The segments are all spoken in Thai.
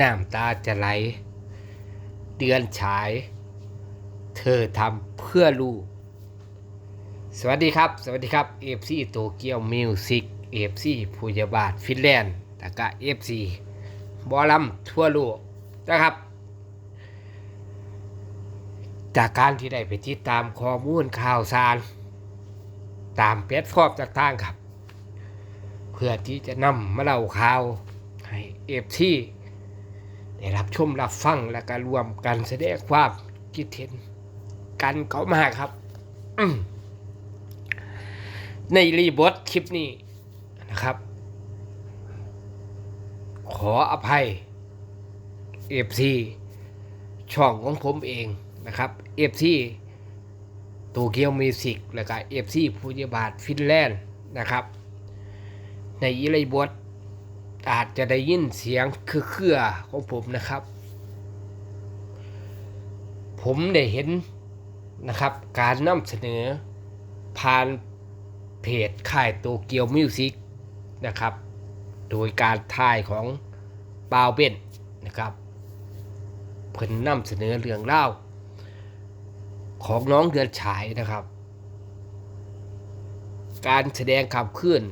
น้ำตาจะไหล เดือนฉาย เธอทำเพื่อลูก สวัสดีครับ สวัสดีครับเอฟซีโตเกียวมิวสิกเอฟซีผู้ยาบาทฟินแลนด์แล้วก็เอฟซีบอลัมทั่วโลกนะครับ จากการที่ได้ไปติดตามข้อมูลข่าวสาร ตามแพลตฟอร์มต่างๆครับ เพื่อที่จะนำมาเล่าข่าวให้เอฟซี ได้รับชมรับฟังและก็รวมกันแสดงความคิดเห็นกันเข้ามาครับ ในรีบทคลิปนี้นะครับ ขออภัยเอฟซีช่องของผมเองนะครับเอฟซีโตเกียวมิวสิกแล้วก็เอฟซีผู้ยบาทฟินแลนด์นะครับ ในอีไรบท อาจจะได้ยินเสียงเครือของผมนะครับ ผมได้เห็นนะครับ การนำเสนอผ่านเพจค่ายโตเกียวมิวสิกนะครับ โดยการถ่ายของปาวเบนนะครับ เพิ่นนำเสนอเรื่องเล่า ของน้องเดือนฉายนะครับ การแสดงขับเคลื่อน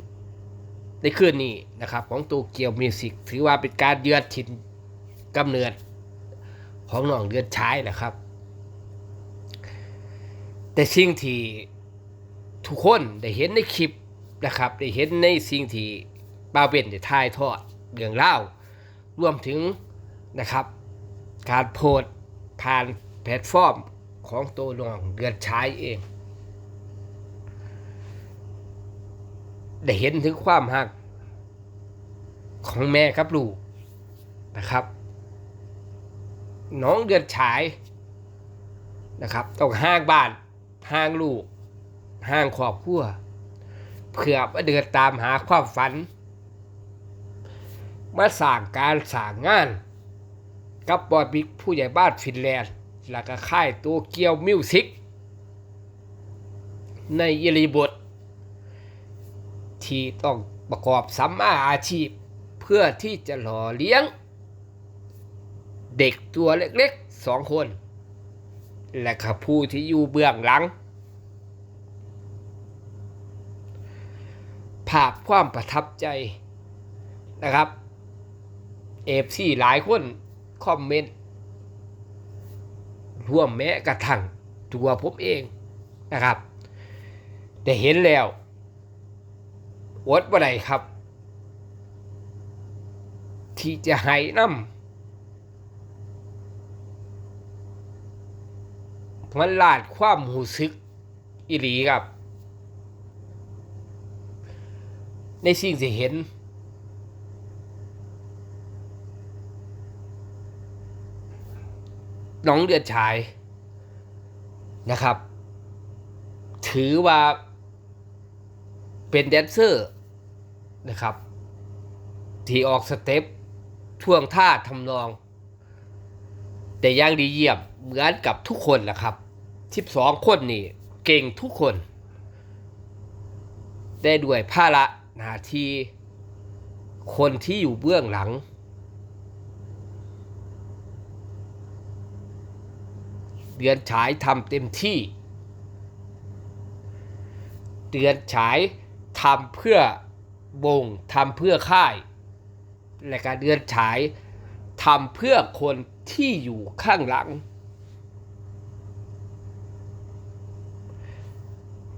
ในคืนนี้นะครับของโตเกียวมิวสิกถือว่าเป็นการเยือนถิ่นกำเนิดของน้องเดือนฉายนะครับ แต่สิ่งที่ทุกคนได้เห็นในคลิปนะครับ ได้เห็นในสิ่งที่ป้าเบนได้ถ่ายทอดเรื่องเล่ารวมถึงนะครับ การโพสผ่านแพลตฟอร์มของตัวน้องเดือนฉายเอง ได้เห็นถึงความหักของแม่กับลูกนะครับ น้องเดือนฉายนะครับต้องห่างบ้านห่างลูกห่างครอบครัวเพื่อมาเดินตามหาความฝัน มาสร้างการสร้างงาน กับบอดบิ๊กผู้ใหญ่บ้านฟินแลนด์ แล้วก็ค่ายตัวเกียวมิวสิกในอิริบท ที่ต้องประกอบสัมมาอาชีพ เพื่อที่จะหล่อเลี้ยง เด็กตัวเล็กๆสองคน และก็ผู้ที่อยู่เบื้องหลัง ภาพความประทับใจนะครับเอฟซีหลายคนคอมเมนต์ร่วมแม้กระทั่งตัวผมเองนะครับ ได้เห็นแล้ว อดบ่ได้ครับ ที่จะให้น้ำมันลาดความหูซึกอีหลีครับ ในสิ่งที่เห็น น้องเดือนชายนะครับ ถือว่า เป็นแดนเซอร์นะครับ ที่ออกสเต็ปท่วงท่าทำนอง แต่ยังดีเยี่ยมเหมือนกับทุกคนแหละครับ12คนนี่เก่งทุกคน ได้ด้วยภาระหน้าที่คนที่อยู่เบื้องหลัง เดือนฉายทำเต็มที่ เดือนฉาย ทำเพื่อวงทำเพื่อค่ายและการเดือนฉายทำเพื่อคนที่อยู่ข้างหลัง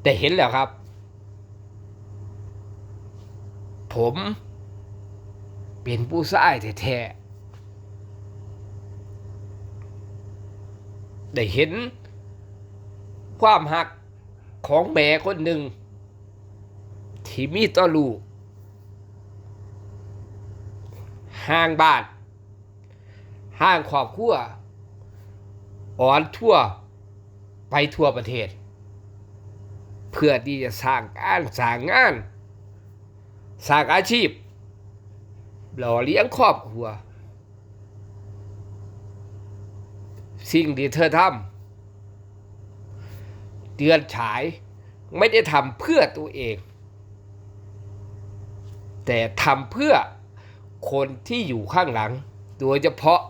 แต่เห็นแล้วครับ ผมเป็นผู้ชายแท้ๆได้เห็นความหักของแม่คนหนึ่ง ที่มีต่อลูกห่างบ้านห่างครอบครัวอ่อนทั่วไปทั่วประเทศ เพื่อที่จะสร้างการสร้างงาน สร้างอาชีพ หล่อเลี้ยงครอบครัว สิ่งที่เธอทำเดือนฉายไม่ได้ทำเพื่อตัวเอง แต่ทำเพื่อคนที่อยู่ข้างหลัง โดยเฉพาะ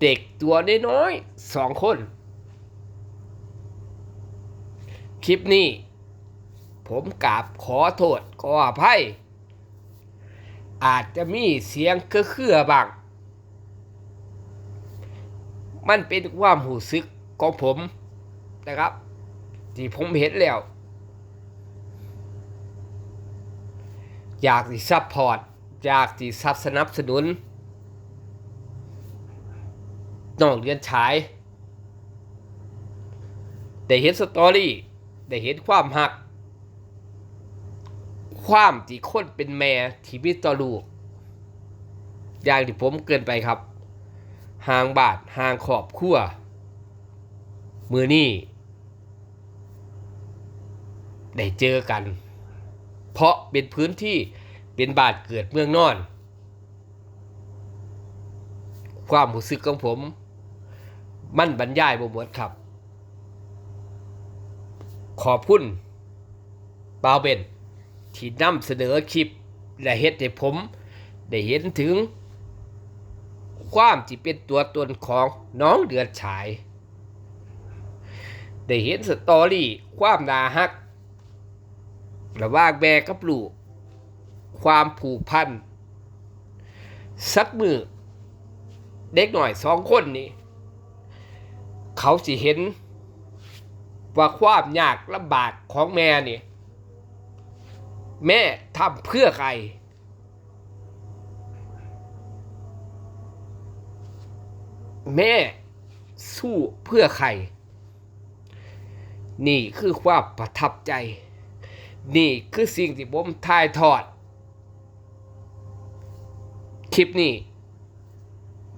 เด็กตัวน้อยๆสองคน คลิปนี้ ผมกราบขอโทษขออภัย อาจจะมีเสียงเครื่อๆบ้าง มันเป็นความหูซึกของผมนะครับ ที่ผมเห็นแล้ว อยากที่ซัพพอร์ตอยากที่ซับสนับสนุนน้องเรียนฉาย ได้เห็นสตอรี่ ได้เห็นความหัก ความที่คนเป็นแม่ที่มีต่อลูก อย่างที่ผมเกินไปครับ ห่างบาทห่างขอบครัวมือนี่ได้เจอกัน เป็นพื้นที่เป็นบาทเกิดเมืองนอน ความรู้สึกของผม มันบรรยายบ่หมดครับ ขอบคุณบาวเบนที่นำเสนอคลิปและเฮ็ดให้ผม ได้เห็นถึง ความที่เป็นตัวตนของน้องเดือนฉาย ได้เห็นสตอรี่ ความนาฮัก ระว่างแม่กับลูก ความผูกพันสักมือเด็กหน่อยสองคนนี้ เขาสิเห็น ว่าความยากลำบากของแม่นี่ แม่ทำเพื่อใคร แม่สู้เพื่อใคร นี่คือความประทับใจ นี่คือสิ่งที่ผมถ่ายทอด คลิปนี้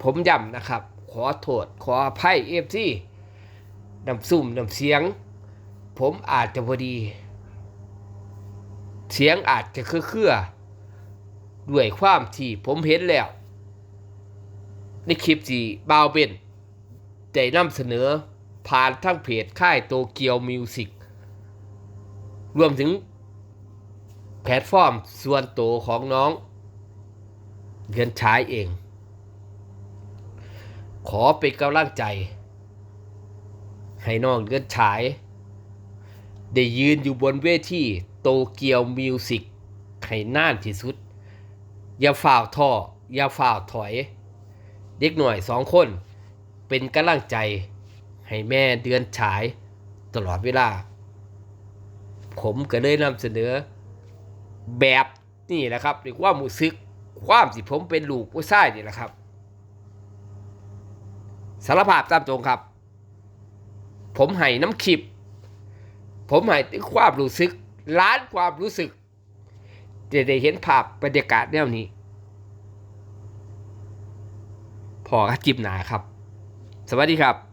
ผมย้ำนะครับ ขอโทษ ขออภัยเอฟซีนำซุ่มนำเสียง ผมอาจจะพอดี เสียงอาจจะเครื่อๆด้วยความที่ผมเห็นแล้ว ในคลิปที่บาวเบนได้นำเสนอผ่านทั้งเพจค่ายโตเกียวมิวสิกรวมถึง แพลตฟอร์มส่วนตัวของน้องเงินใช้เอง ขอเป็นกำลังใจ ให้น้องเงินฉาย ได้ยืนอยู่บนเวทีโตเกียวมิวสิกให้นานที่สุด อย่าฝ่าวท่อ อย่าฝ่าวถอย เด็กหน่อยสองคน เป็นกำลังใจ ให้แม่เดือนฉาย ตลอดเวลา ผมก็เลยนำเสนอ แบบนี่แหละครับในความรู้สึกความที่ผมเป็นลูกผู้ชายนี่แหละครับสารภาพตามตรงครับ ผมให้น้ำคลิปผมให้ถึงความรู้สึกล้านความรู้สึกจะได้เห็นภาพบรรยากาศแนวนี้ พอกับจิบหนาครับ สวัสดีครับ